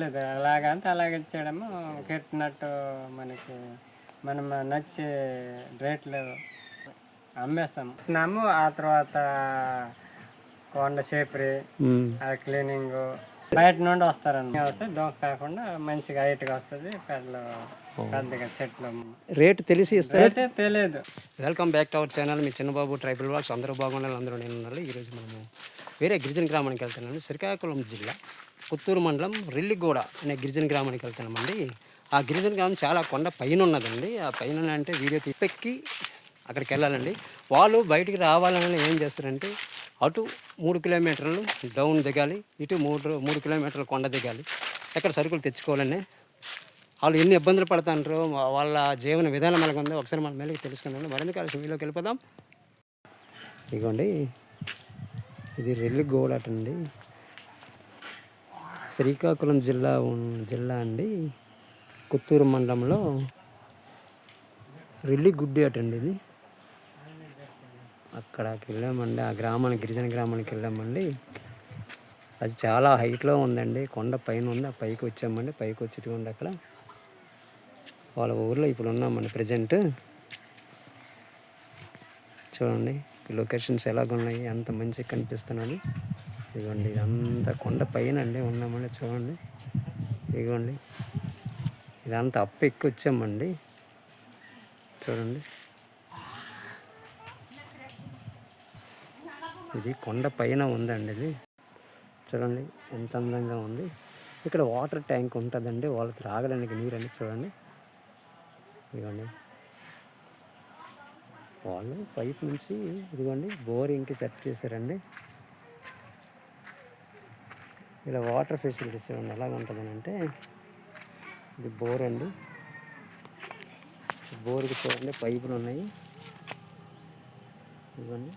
లేదు అలాగంటే అలాగే ఇచ్చేయడము. కెట్టినట్టు మనకి మనం నచ్చే రేట్లు అమ్మేస్తాము. ఇస్తున్నాము ఆ తర్వాత కొండ చేపరి ఆ క్లీనింగ్ బయట నుండి వస్తారన్న వస్తే దోమ కాకుండా మంచిగా హైట్గా వస్తుంది పెద్దలు పెద్దగా చెట్లు. రేటు తెలిసి తెలియదు. Welcome back to our channel. Me Chinnababu tribal walks అందరూ బాగుండాలి అందరూ నేను ఉన్నారు ఈరోజు మనము వేరే గిరిజన గ్రామానికి వెళ్తున్నాము శ్రీకాకుళం జిల్లా. పుత్తూరు మండలం రెల్లిగూడ అనే గిరిజన గ్రామానికి వెళ్తున్నామండి ఆ గిరిజన గ్రామం చాలా కొండ పైన ఉన్నదండి ఆ పైన అంటే వీడియో తిప్పెక్కి అక్కడికి వెళ్ళాలండి. వాళ్ళు బయటికి రావాలని ఏం చేస్తారంటే అటు మూడు కిలోమీటర్లు డౌన్ దిగాలి ఇటు మూడు మూడు కిలోమీటర్లు కొండ దిగాలి. ఎక్కడ సరుకులు తెచ్చుకోవాలని. వాళ్ళు ఎన్ని ఇబ్బందులు పడుతుంటారో వాళ్ళ జీవన విధానం ఎలాగ ఉందో ఒకసారి మన మేలకి తెలుసుకుందాం మరింత కలిసి వీలోకి వెళ్ళిపోదాం. ఇదిగోండి ఇది రెల్లి గోడట అండి శ్రీకాకుళం జిల్లా జిల్లా అండి. కొత్తూరు మండలంలో రిల్లిగుడ్డి అటండి అండి ఇది. అక్కడికి వెళ్ళామండి. ఆ గ్రామానికి గిరిజన గ్రామానికి వెళ్ళామండి. అది చాలా హైట్లో ఉందండి. కొండ పైన ఉంది. ఆ పైకి వచ్చామండి. పైకి వచ్చి అక్కడ. వాళ్ళ ఊర్లో ఇప్పుడు ఉన్నామండి ప్రజెంట్. చూడండి లొకేషన్స్ ఎలాగున్నాయి? ఎంత మంచిగా కనిపిస్తున్నది. ఇదిగోండి ఇదంతా కొండ పైన అండి ఉన్నామండి చూడండి. ఇదిగోండి ఇదంతా అప్పు ఎక్కి వచ్చామండి చూడండి. ఇది కొండ పైన ఉందండి ఇది. చూడండి ఎంత అందంగా ఉంది. ఇక్కడ వాటర్ ట్యాంక్ ఉంటుందండి వాళ్ళు త్రాగడానికి నీరు అని చూడండి. ఇదిగోండి. వాళ్ళు పైప్ నుంచి ఇదిగోండి బోరింగ్కి సెట్ చేశారండి. ఇలా వాటర్ ఫెసిలిటీస్ ఇవ్వండి ఎలా ఉంటుందని అంటే ఇది బోర్ అండి. బోర్కి చూడండి పైపులు ఉన్నాయి. ఇదిగోండి.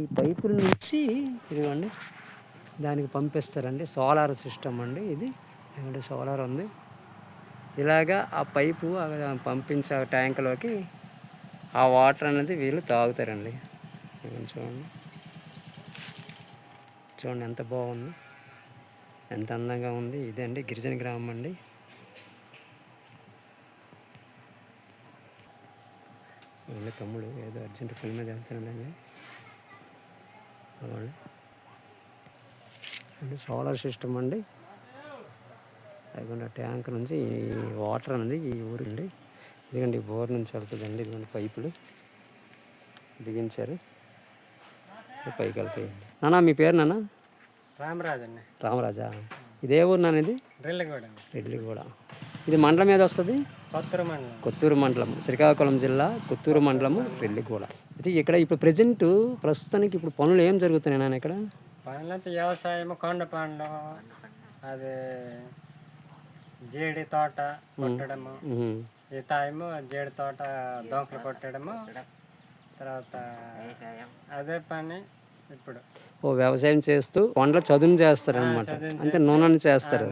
ఈ పైపుల నుంచి ఇదిగోండి దానికి పంపిస్తారండి. సోలార్ సిస్టమ్ అండి ఇది. ఎందుకంటే సోలార్ ఉంది. ఇలాగా ఆ పైపు పంపించే ఆ ట్యాంకులోకి ఆ వాటర్ అనేది వీళ్ళు తాగుతారండి. చూడండి. చూడండి ఎంత బాగుంది. ఎంత అందంగా ఉంది. ఇదే అండి గిరిజన గ్రామం అండి. వాళ్ళ తమ్ముడు ఏదో అర్జెంట్ పని మీద వెళ్తున్నాడండి వాళ్ళు సోలార్ సిస్టమ్ అండి. అదిగోండి ట్యాంక్ నుంచి వాటర్ అనేది ఈ ఊరండి ఇదిగోండి బోర్ నుంచి వెళ్తుందండి. ఇదిగోండి పైపులు. బిగించారు పైకి వెళ్తాయండి. నాన్న మీ పేరు నాన్న రామరాజు అండి రామరాజా? ఇదే ఊరు నాన్న ఇది? రెడ్డి కూడా ఇది మండలం మీద వస్తుంది? కొత్తూరు మండలం. కొత్తూరు మండలం. శ్రీకాకుళం జిల్లా కొత్తూరు మండలము రెల్లిగూడ అయితే ఇక్కడ ఇప్పుడు ప్రజెంట్ ప్రస్తుతానికి ఇప్పుడు పనులు ఏం జరుగుతున్నాయి నాన్న ఇక్కడ? పనులంతా వ్యవసాయము కొండ పండ్లు అది జీడి తోట కొట్టడము. ఈ టైము జీడి తోట దోంకలు కొట్టడము. తర్వాత అదే పని ఇప్పుడు. ఓ వ్యవసాయం చేస్తూ కొండల చదును చేస్తారు అనమాట అంటే నూనెను చేస్తారు.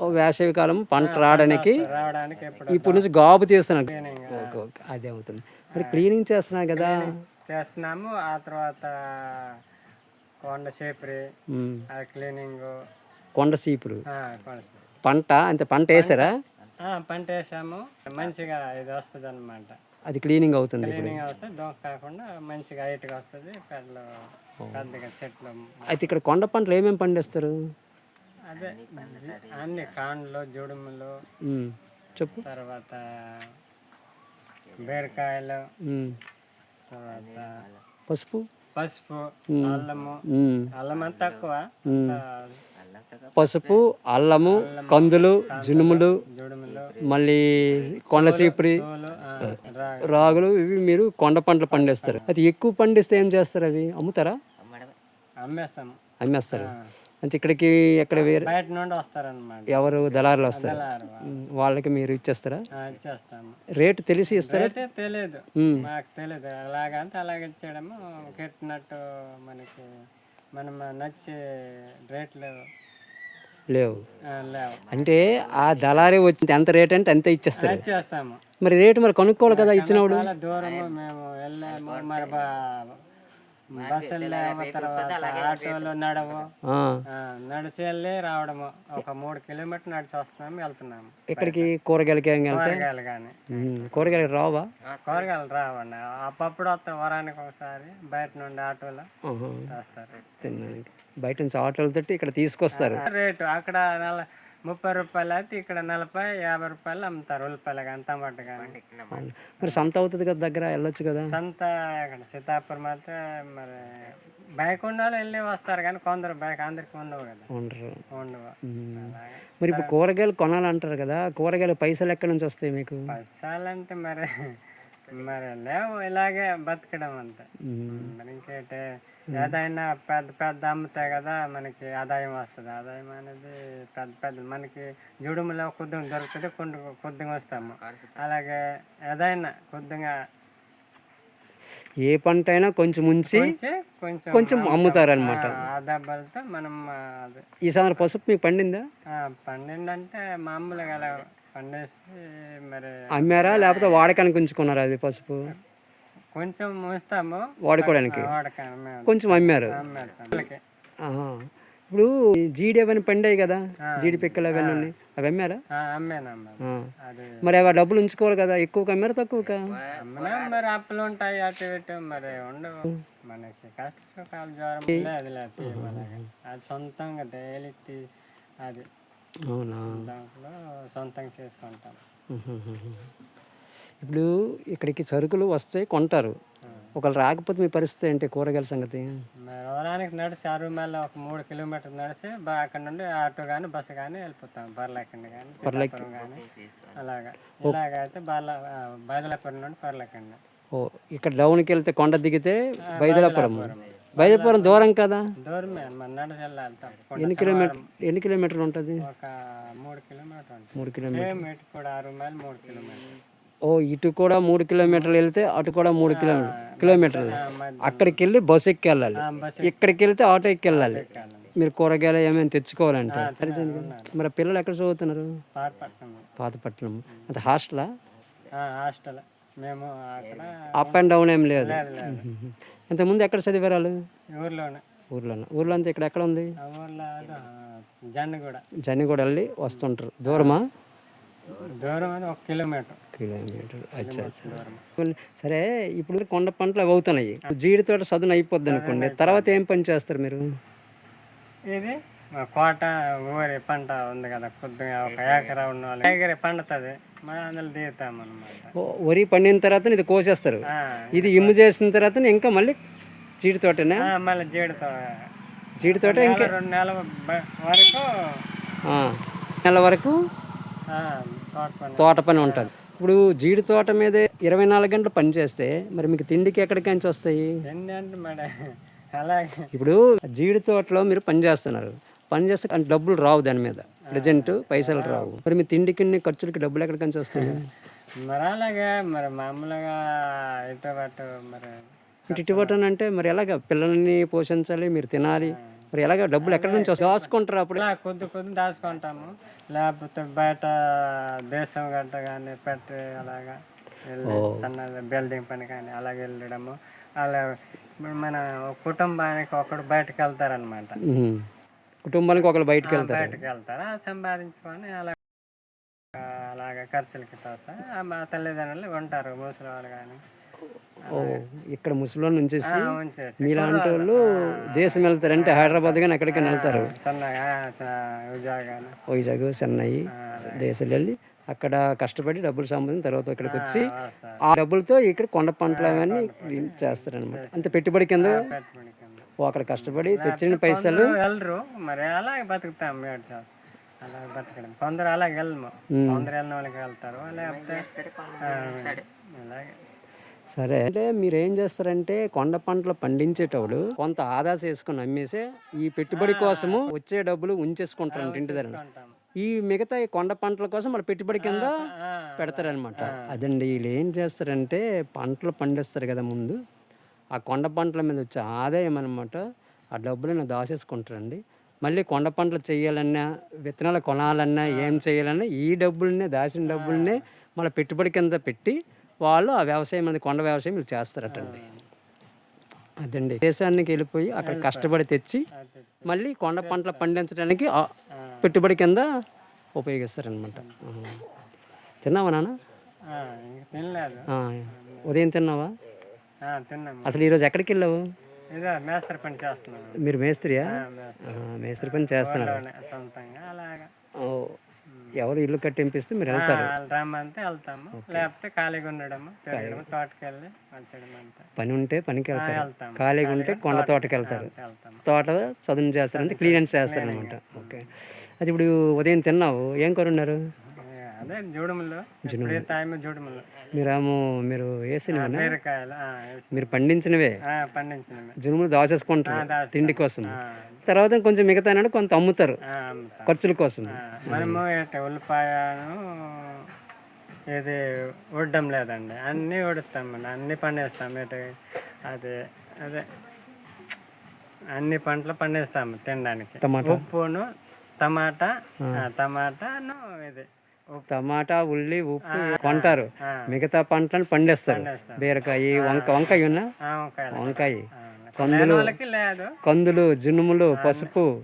ఓ వేసవి కాలం పంట రావడానికి ఇప్పుడు నుంచి గాబు ఓకే ఓకే. అదే అవుతుంది. మరి క్లీనింగ్ చేస్తున్నారు కదా. చేస్తున్నాము. ఆ తర్వాత కొండ. ఆ క్లీనింగ్ కొండ చేపరి. పంట అంతే పంట వేసారా? పంట వేసాము. మంచిగా ఇది వస్తుంది అనమాట అది క్లీనింగ్ అవుతుంది క్లీనింగ్ వస్తే దోమ కాకుండా మంచిగా హైట్గా వస్తుంది పెద్దలు పెద్దగా చెట్లు అయితే ఇక్కడ కొండ పంటలు ఏమేమి పండిస్తారు అదే అన్ని కాండ్లు జుడుములు. చెప్పు తర్వాత బీరకాయలు. తర్వాత పసుపు పసుపు అల్లము. అల్లం అంత తక్కువ. పసుపు అల్లము కందులు జునుములు మళ్ళీ కొండ చీపురి రాగులు. ఇవి మీరు కొండ పంటలు పండిస్తారు. అది ఎక్కువ పండిస్తే ఏం చేస్తారు అవి? అమ్ముతారా? అమ్మేస్తాము. అమ్మేస్తారు. అంటే ఇక్కడికి ఎక్కడ వేరే బయట నుండి వస్తారనమాట ఎవరు దళారులు వస్తారు? వాళ్ళకి మీరు ఇచ్చేస్తారా? ఇచ్చేస్తాము. రేటు తెలిసి ఇస్తారా? తెలియదు. మాకు తెలియదు అలాగంటే అలాగే ఇచ్చేయడము. కెట్టినట్టు మనకి మనం నచ్చే రేట్లు లేవు. అంటే ఆ దళారీ వచ్చి ఎంత రేట్ అంటే అంతే ఇచ్చేస్తారు. బస్సులు లేవు తర్వాత ఆటోలు నడవు ఆ, ఆ, నడిచి వెళ్ళి రావడము. ఒక మూడు కిలోమీటర్ నడిచి వస్తున్నాము వెళ్తున్నాము. ఇక్కడికి కూరగాయలకి కూరగాయలు కానీ కూరగాయలు రావా? కూరగాయలు రావండి అప్పుడప్పుడు వస్తాం వరానికి ఒకసారి బయట నుండి ఆటోలో వస్తారు. బయట నుంచి ఆటోలు తట్టి ఇక్కడ తీసుకొస్తారు. రేటు అక్కడ నల ముప్పై రూపాయలు అయితే ఇక్కడ నలభై యాభై రూపాయలు అమ్ముతారు ఉల్లిపాయలు కానీ టమాటా కానీ మరి సంత అవుతుంది కదా దగ్గర వెళ్ళొచ్చు కదా? సంత అక్కడ సీతాపురం అయితే మరి బైక్ ఉండాలి వెళ్ళి వస్తారు కానీ కొందరు బైక్ అందరికి ఉండవు కదా. ఉండరు. ఉండవు. మరి ఇప్పుడు కూరగాయలు కొనాలంటారు కదా కూరగాయల పైసలు ఎక్కడి నుంచి వస్తాయి మీకు? పైసలంటే మరి మరి లేవు ఇలాగే బతకడం అంతే. మరి ఇంకేంటి ఏదైనా పెద్ద పెద్ద అమ్ముతాయి కదా మనకి ఆదాయం వస్తుంది. ఆదాయం అనేది పెద్ద పెద్ద మనకి జుడుములో కొద్దిగా దొరుకుతుంది కొన్ని కొద్దిగా వస్తాము. అలాగే ఏదైనా కొద్దిగా ఏ పంట అయినా కొంచెం ఉంచి కొంచెం కొంచెం అమ్ముతారనమాట ఆ, దెబ్బలతో మనం ఈసారి పసుపు మీకు పండిందా? ఆ, పండిందంటే మామూలుగా అలా పండేసి మరి అమ్మారా లేకపోతే వాడకానికి ఉంచుకున్నారా అది పసుపు? కొంచెం వాడుకోవడానికి? కొంచెం అమ్మారు. ఇప్పుడు జీడి అవన్నీ పండాయి కదా జీడి పిక్కలు అవన్నీ ఉన్నాయి. అవి అమ్మారా. అది మరి అవి డబ్బులు ఉంచుకోవాలి కదా ఎక్కువగా అమ్మారా అమ్మినా మరి అప్పులు ఉంటాయి అటు ఇటు మరి ఉండవు. మనకి జ్వరం తీయమలాగా. అది సొంతంగా డైలీ అది అవునా? దాంట్లో సొంతంగా చేసుకుంటాం. ఇప్పుడు ఇక్కడికి సరుకులు వస్తాయి కొంటారు. ఒకళ్ళు రాకపోతే మీ పరిస్థితి ఏంటి కూరగాయల సంగతి? మరి వరానికి నడిచి మేళ ఒక మూడు కిలోమీటర్లు నడిచి అక్కడ నుండి ఆటో కానీ బస్సు కానీ వెళ్ళిపోతాం. బర్లకండి కానీ సీతాపురం కానీ అలాగా. ఇలాగైతే బాల బయదలపురం నుండి పర్లకండి. ఓ ఇక్కడ డౌన్కి వెళ్తే కొండ దిగితే బైదలాపురం. బైదలాపురం దూరం కదా? దూరమే మరి నడిచి వెళ్ళాలి. తప్పకుండా ఎన్ని కిలోమీటర్ ఎన్ని కిలోమీటర్లు ఉంటుంది? ఒక మూడు కిలోమీటర్ ఉంటుంది. మూడు కిలోమీటర్ ఓ ఇటు కూడా మూడు కిలోమీటర్లు వెళ్తే అటు కూడా మూడు కిలోమీటర్ కిలోమీటర్లు. అక్కడికి వెళ్ళి బస్సు ఎక్కి వెళ్ళాలి ఇక్కడికి వెళ్తే ఆటో ఎక్కి వెళ్ళాలి మీరు కూరగాయలు ఏమైనా తెచ్చుకోవాలంటే. మరి పిల్లలు ఎక్కడ చదువుతున్నారు? పాతపట్నం. అంత హాస్టలా? హాస్టల్. మేము అక్కడ అప్ అండ్ డౌన్ ఏం లేదు. ఇంతకుముందు ఎక్కడ చదివారు వాళ్ళు? ఊర్లోనే. ఊర్లోనే. ఊర్లో అంతా ఇక్కడ ఎక్కడ ఉంది? ఆ ఊర్లో అదో జన్ను కూడా జన్ని కూడా వెళ్ళి వస్తుంటారు. దూరమా? దూరం అది ఒక కిలోమీటర్. కిలోమీటర్. అచ్చా అచ్చా. సరే ఇప్పుడు కొండ పంటలు అవి అవుతున్నాయి. జీడి తోట సదును అయిపోద్ది అనుకోండి. తర్వాత ఏం పని చేస్తారు మీరు? ఇది కోట ఊరి పంట ఉంది కదా కొద్దిగా ఒక ఏకరా ఉన్న వాళ్ళు. ఎకరే పండుతుంది. మనం అందులో దిగుతాం అనమాట ఓ, వరి పండిన తర్వాత ఇది కోసేస్తారు. ఇది ఇమ్ము చేసిన తర్వాత ఇంకా మళ్ళీ జీడి తోటనే? మళ్ళీ జీడితో జీడి తోట నెల రెండు నెలల వరకు నెల వరకు తోట పని ఉంటుంది. ఇప్పుడు జీడి తోట మీదే ఇరవై నాలుగు గంటలు పని చేస్తే మరి మీకు తిండికి ఎక్కడికి నుంచి వస్తాయి? ఇప్పుడు జీడి తోటలో మీరు పని చేస్తున్నారు. పని చేస్తే అంటే డబ్బులు రావు దాని మీద. ప్రజెంట్ పైసలు రావు. మరి మీ తిండికి ఖర్చులకి డబ్బులు ఎక్కడికి నుంచి వస్తాయి? మరి అలాగే మరి మామూలుగా ఇటు మరి ఇటు అంటే మరి ఎలాగ? పిల్లల్ని పోషించాలి మీరు తినాలి. మరి ఎలాగ డబ్బులు ఎక్కడి నుంచి వస్తాయి? దాచుకుంటారు అప్పుడు. ఇలా కొద్ది కొద్ది దాచుకుంటాము. లేకపోతే బయట దేశం గట్ట కానీ పెట్టి అలాగా వెళ్ళి సన్న బిల్డింగ్ పని కానీ అలాగే వెళ్ళడము. అలా ఇప్పుడు మన కుటుంబానికి ఒకడు బయటకు వెళ్తారనమాట. కుటుంబానికి ఒకరు బయటకు వెళ్తారు. బయటకు వెళ్తారు. సంపాదించుకొని అలా అలాగా ఖర్చులకి తోస్తారు ఆ మా తల్లిదండ్రులు ఉంటారు ముసలి వాళ్ళు కానీ. ఇక్కడ ముసలి నుంచేసి ఉంచేసి. మీలాంటి వాళ్ళు దేశం వెళ్తారు అంటే హైదరాబాద్ కానీ ఎక్కడికైనా వెళ్తారు. వైజాగ్ చెన్నై దేశాలు వెళ్ళి అక్కడ కష్టపడి డబ్బులు సంపాదించిన తర్వాత ఇక్కడికి వచ్చి ఆ డబ్బులతో ఇక్కడ కొండ పంటలు అవన్నీ చేస్తారనమాట అంత పెట్టుబడి కింద అక్కడ కష్టపడి తెచ్చిన పైసలు కొందరు వెళ్ళరు. మరి అలాగే బతుకుతాం అలా బతకడం. కొందరు అలాగే వెళ్ళము కొందరు వెళ్ళిన వాళ్ళకి వెళ్తారు. లేకపోతే అలాగే సరే. అంటే మీరు ఏం చేస్తారంటే కొండ పంటలు పండించేటప్పుడు కొంత ఆదా చేసుకుని అమ్మేసి ఈ పెట్టుబడి కోసము వచ్చే డబ్బులు ఉంచేసుకుంటారు ఇంటి దగ్గర. ఈ మిగతా ఈ కొండ పంటల కోసం మన పెట్టుబడి కింద పెడతారనమాట అదండి వీళ్ళు ఏం చేస్తారంటే పంటలు పండిస్తారు కదా ముందు. ఆ కొండ పంటల మీద వచ్చే ఆదాయం అనమాట ఆ డబ్బులను దాచేసుకుంటారండి. మళ్ళీ కొండ పంటలు చేయాలన్నా విత్తనాలు కొనాలన్నా ఏం చేయాలన్నా ఈ డబ్బులనే దాచిన డబ్బులనే మళ్ళీ పెట్టుబడి కింద పెట్టి వాళ్ళు ఆ వ్యవసాయం అనేది కొండ వ్యవసాయం వీళ్ళు చేస్తారటండి. అదండి. దేశానికి వెళ్ళిపోయి అక్కడ కష్టపడి తెచ్చి మళ్ళీ కొండ పంటలు పండించడానికి పెట్టుబడి కింద ఉపయోగిస్తారనమాట. తిన్నావా నాన్న? ఉదయం తిన్నావా? అసలు ఈరోజు ఎక్కడికి వెళ్ళావు? మేస్త్రి పని చేస్తున్నాము మీరు మేస్త్రియా? మేస్త్రి. పని చేస్తున్నారు? లోనే సొంతంగా అలాగా. ఓ, ఎవరు ఇల్లు కట్టింపిస్తే మీరు వెళ్తారు. రమ్మంటే వెళ్తాము. లేకపోతే ఖాళీగా ఉండడము తిరగడము తోటకెళ్ళి అంతా పని ఉంటే పనికి వెళ్తారు. ఖాళీగా ఉంటే కొండ తోటకి వెళ్తారు తోట చదును చేస్తారంటే క్లీనెన్స్ చేస్తారనమాట. ఓకే. అది ఇప్పుడు ఉదయం తిన్నావు. ఏం కూర ఉన్నారు అదే జుడుములు టైం జుడుములు మీరేమో మీరు వేసినవి బీరకాయలు ఆ, వేసి- మీరు పండించినవే? పండించినవి. జనుములు దాచేసుకుంటారు. తిండి కోసం. తర్వాత కొంచెం మిగతా కొంత అమ్ముతారు. ఖర్చుల కోసం. మనము ఉల్లిపాయను ఇది ఉడ్డం లేదండి. అన్నీ ఉడుతాం మనం. అన్ని పండిస్తాం. ఇటు అది అదే. అన్ని పంటలు పండిస్తాము తినడానికి. ఉప్పును టమాటా టమాటాను ఇది. టమాటా ఉల్లి ఉప్పు కొంటారు. మిగతా పంటలను పండిస్తారు. పండిస్తాం. బీరకాయ వంక వంకాయ. ఉన్నా వంకాయ లేదు. కందులు జున్నుములు పసుపు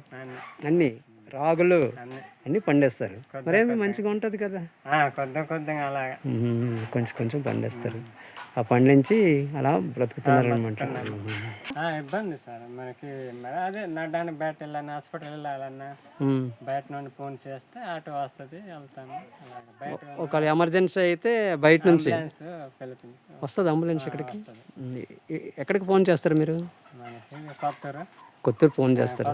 అన్ని. రాగులు అన్ని. పండిస్తారు. మరేమి మంచిగా ఉంటుంది కదా? అలాగా. మ్మ్. కొంచెం కొంచెం పండిస్తారు. ఆ పండించి అలా బ్రతుకుతున్నారు అనమాట ఇబ్బంది సార్. మనకి అదే నడ్డానికి బయట వెళ్ళాలన్నా హాస్పిటల్ వెళ్ళాలన్నా బయట నుండి ఫోన్ చేస్తే ఆటో వస్తుంది బయట ఒకవేళ ఎమర్జెన్సీ అయితే బయట నుంచి. వస్తుంది అంబులెన్స్ ఇక్కడికి? ఎ- ఎక్కడికి ఫోన్ చేస్తారు మీరు? కొత్తూరు కొత్తూరు ఫోన్ చేస్తారు.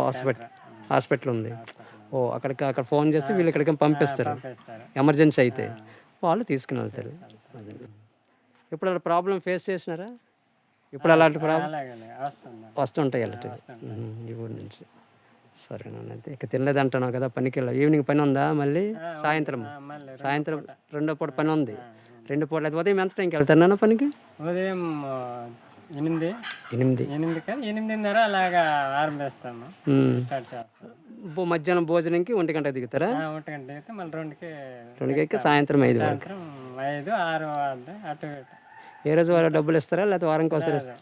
హాస్పిటల్. హాస్పిటల్ ఉంది. ఓ అక్కడికి అక్కడ ఫోన్ చేస్తే వీళ్ళు ఇక్కడికి పంపిస్తారు. ఎమర్జెన్సీ అయితే వాళ్ళు తీసుకుని వెళ్తారు. ఇప్పుడు అలా ప్రాబ్లం ఫేస్ చేసినారా? ఇప్పుడు అలాంటి ప్రాబ్లం వస్తుంటాయి అలాంటివి ఊరి నుంచి. సరేనా అయితే ఇక తినలేదు అంటున్నావు కదా పనికి వెళ్ళావు ఈవినింగ్ పని ఉందా మళ్ళీ? సాయంత్రం. సాయంత్రం రెండో పూట పని ఉంది. రెండు పూట అయితే ఉదయం ఎంత టైంకి వెళ్తాను పనికి? ఉదయం ఎనిమిది. ఎనిమిది. ఎనిమిది కదా ఎనిమిదిన్నర అలాగా ఆరంభిస్తాము. స్టార్ట్ చేస్తాం మధ్యాహ్నం భోజనంకి ఒంటి గంట దిగుతారా? ఒంటి గంట అయితే మళ్ళీ రెండుకి రెండుకి సాయంత్రం ఐదు సాయంత్రం ఐదు ఆరు అటు ఏ రోజు వారు డబ్బులు ఇస్తారా? లేకపోతే వారానికి ఒకసారి ఇస్తారా?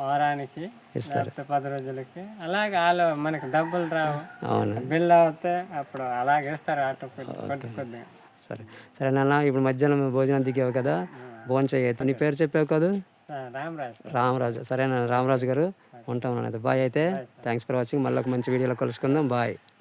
వారానికి లేకపోతే పది రోజులకి. అలాగే వాళ్ళు మనకి డబ్బులు రావు. అవును? బిల్ అవుతే అప్పుడు అలాగే ఇస్తారు ఆటో కొద్ది కొద్దిగా. సరే. సరే నాన్న ఇప్పుడు మధ్యాహ్నం భోజనం దిగావు కదా భోజనం చేయొద్దు. నీ పేరు చెప్పావు కదా? రామరాజు రామరాజు. సరేనా రామరాజు గారు ఉంటాం నాన్న బాయ్ అయితే. థ్యాంక్స్ ఫర్ వాచింగ్ మళ్ళీ ఒక మంచి వీడియోలో కలుసుకుందాం. బాయ్.